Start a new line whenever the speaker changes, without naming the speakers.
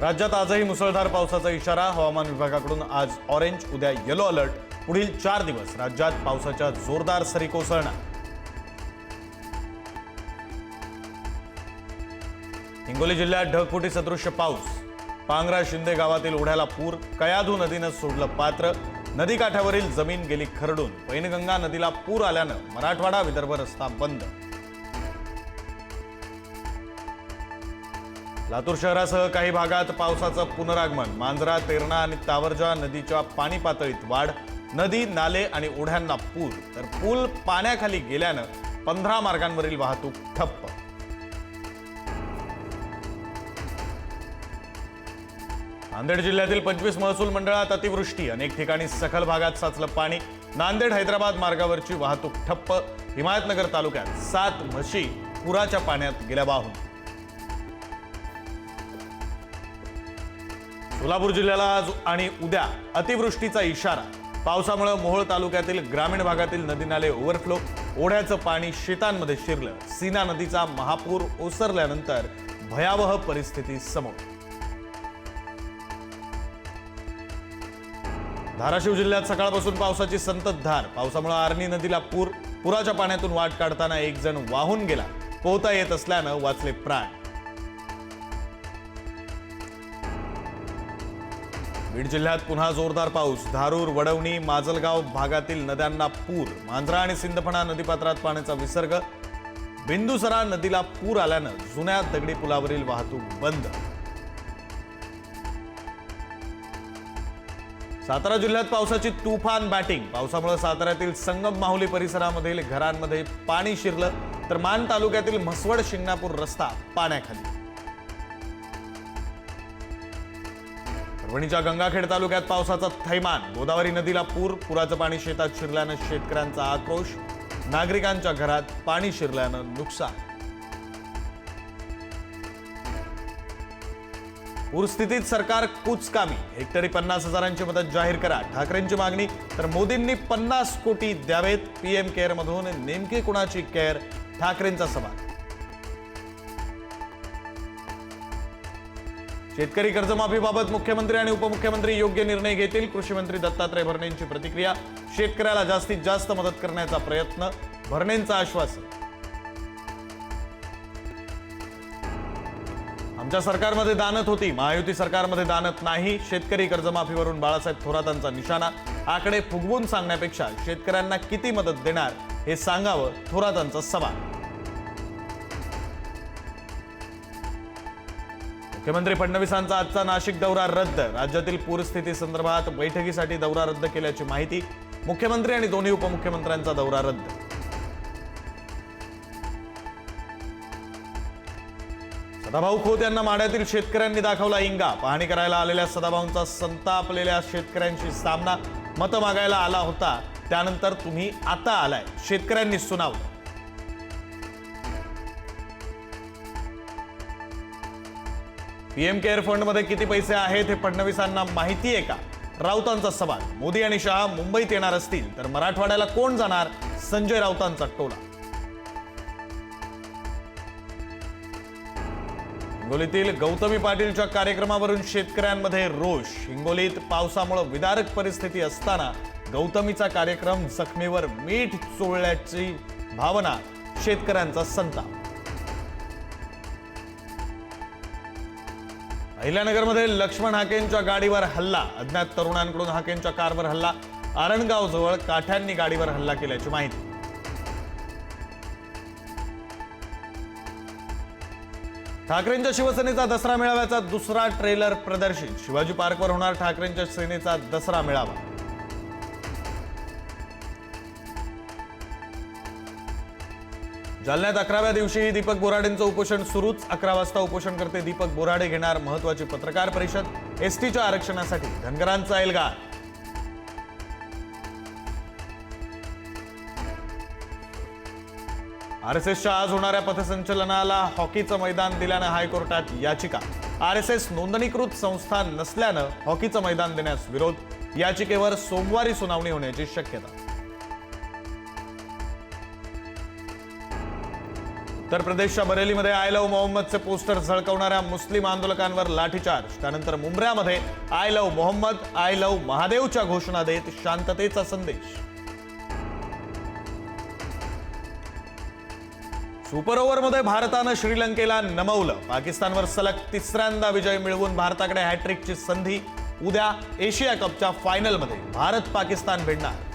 राज्यात आजही मुसळधार पावसाचा इशारा. हवामान विभागाकडून आज ऑरेंज उद्या येलो अलर्ट. पुढील चार दिवस राज्यात पावसाच्या जोरदार सरी कोसळणार. हिंगोली जिल्ह्यात ढगफुटी सदृश्य पाऊस. पांगरा शिंदे गावातील ओढ्याला पूर. कयाधू नदीनं सोडलं पात्र. नदीकाठावरील जमीन गेली खरडून. पैनगंगा नदीला पूर आल्यानं मराठवाडा विदर्भ रस्ता बंद. लातूर शहरासह काही भागात पावसाचं पुनरागमन. मांजरा तेरणा आणि तावरजा नदीच्या पाणी पातळीत वाढ. नदी नाले आणि ओढ्यांना पूर. तर पूल पाण्याखाली गेल्यानं पंधरा मार्गांवरील वाहतूक ठप्प. नांदेड जिल्ह्यातील पंचवीस महसूल मंडळात अतिवृष्टी अनेक ठिकाणी सखल भागात साचलं पाणी. नांदेड हैदराबाद मार्गावरची वाहतूक ठप्प. हिमायतनगर तालुक्यात सात म्हशी पुराच्या पाण्यात गेल्या वाहून सोलापूर जिल्ह्याला आज आणि उद्या अतिवृष्टीचा इशारा. पावसामुळे मोहोळ तालुक्यातील ग्रामीण भागातील नदी नाले ओव्हरफ्लो ओढ्याचं पाणी शेतांमध्ये शिरलं. सीना नदीचा महापूर ओसरल्यानंतर भयावह परिस्थिती समोर. धाराशिव जिल्ह्यात सकाळपासून पावसाची संततधार. पावसामुळे आर्णी नदीला पूर. पुराच्या पाण्यातून वाट काढताना एक जण वाहून गेला. पोहता येत असल्यानं वाचले प्राण. बीड जिल्ह्यात पुन्हा जोरदार पाऊस. धारूर वडवणी माजलगाव भागातील नद्यांना पूर. मांजरा आणि सिंदफणा नदीपात्रात पाण्याचा विसर्ग. बिंदुसरा नदीला पूर आल्यानं जुन्या दगडी पुलावरील वाहतूक बंद. सातारा जिल्ह्यात पावसाची तुफान बॅटिंग. पावसामुळे साताऱ्यातील संगम माहुली परिसरामधील घरांमध्ये पाणी शिरलं. तर मान तालुक्यातील म्हसवड शिंगणापूर रस्ता पाण्याखाली. परभणीच्या गंगाखेड तालुक्यात पावसाचा थैमान. गोदावरी नदीला पूर पुराचं पाणी शेतात शिरल्यानं शेतकऱ्यांचा आक्रोश नागरिकांच्या घरात पाणी शिरल्यानं नुकसान. पूरस्थितीत सरकार कुचकामी. हेक्टरी पन्नास हजारांची मदत जाहीर करा. ठाकरेंची मागणी तर मोदींनी पन्नास कोटी द्यावेत. पीएम केअर मधून नेमकी कुणाची केअर? ठाकरेंचा सवाल. शेतकरी कर्जमाफीबाबत मुख्यमंत्री आणि उपमुख्यमंत्री योग्य निर्णय घेतील. कृषी मंत्री दत्तात्रय भरणेंची प्रतिक्रिया. शेतकऱ्याला जास्तीत जास्त मदत करण्याचा प्रयत्न. भरणेंचं आश्वासन. आमच्या सरकारमध्ये दानत होती. महायुती सरकारमध्ये दानत नाही. शेतकरी कर्जमाफीवरून बाळासाहेब थोरातांचा निशाणा. आकडे फुगवून सांगण्यापेक्षा शेतकऱ्यांना किती मदत देणार हे सांगावं थोरातांचा सवाल. मुख्यमंत्री फडणवीसांचा आजचा नाशिक दौरा रद्द. राज्यातील पूरस्थिती संदर्भात बैठकीसाठी दौरा रद्द केल्याची माहिती मुख्यमंत्री आणि दोन्ही उपमुख्यमंत्र्यांचा दौरा रद्द. सदाभाऊ खोत यांना माड्यातील शेतकऱ्यांनी दाखवला इंगा. पाहणी करायला आलेल्या सदाभाऊंचा संतापलेल्या शेतकऱ्यांशी सामना मतं मागायला आला होता. त्यानंतर तुम्ही आता आलाय. शेतकऱ्यांनी सुनावलं. पीएम केअर फंडमध्ये किती पैसे आहेत हे फडणवीसांना माहिती आहे का? राऊतांचा सवाल. मोदी आणि शहा मुंबईत येणार असतील तर मराठवाड्याला कोण जाणार? संजय राऊतांचा टोला. हिंगोलीतील गौतमी पाटीलच्या कार्यक्रमावरून शेतकऱ्यांमध्ये रोष. हिंगोलीत पावसामुळे विदारक परिस्थिती असताना गौतमीचा कार्यक्रम जखमीवर मीठ चोळल्याची भावना शेतकऱ्यांचा संताप. अहिल्यानगरमध्ये लक्ष्मण हाकेंच्या गाडीवर हल्ला. अज्ञात तरुणांकडून हाकेंच्या कारवर हल्ला. आरणगावजवळ काठ्यांनी गाडीवर हल्ला केल्याची माहिती. ठाकरेंच्या शिवसेनेचा दसरा मेळाव्याचा दुसरा ट्रेलर प्रदर्शित. शिवाजी पार्कवर होणार ठाकरेंच्या सेनेचा दसरा मेळावा. जालन्यात अकराव्या दिवशीही दीपक बोराडेंचं उपोषण सुरूच. अकरा वाजता उपोषणकर्ते दीपक बोराडे घेणार महत्वाची पत्रकार परिषद. एसटीच्या आरक्षणासाठी धनगरांचा एल्गार. आरएसएसच्या आज होणाऱ्या पथसंचलनाला हॉकीचं मैदान दिल्यानं हायकोर्टात याचिका. आर एस एस नोंदणीकृत संस्था नसल्यानं हॉकीचं मैदान देण्यास विरोध. याचिकेवर सोमवारी सुनावणी होण्याची शक्यता. उत्तर प्रदेशच्या बरेलीमध्ये आय लव्ह मोहम्मदचे पोस्टर झळकवणाऱ्या मुस्लिम आंदोलकांवर लाठीचार्ज. त्यानंतर मुंब्र्यामध्ये I love Mohammed I love महादेवच्या घोषणा देत शांततेचा संदेश. सुपर ओव्हरमध्ये भारतानं श्रीलंकेला नमवलं. पाकिस्तानवर सलग तिसऱ्यांदा विजय मिळवून भारताकडे हॅट्रिकची संधी. उद्या एशिया कपच्या फायनलमध्ये भारत पाकिस्तान भिडणार.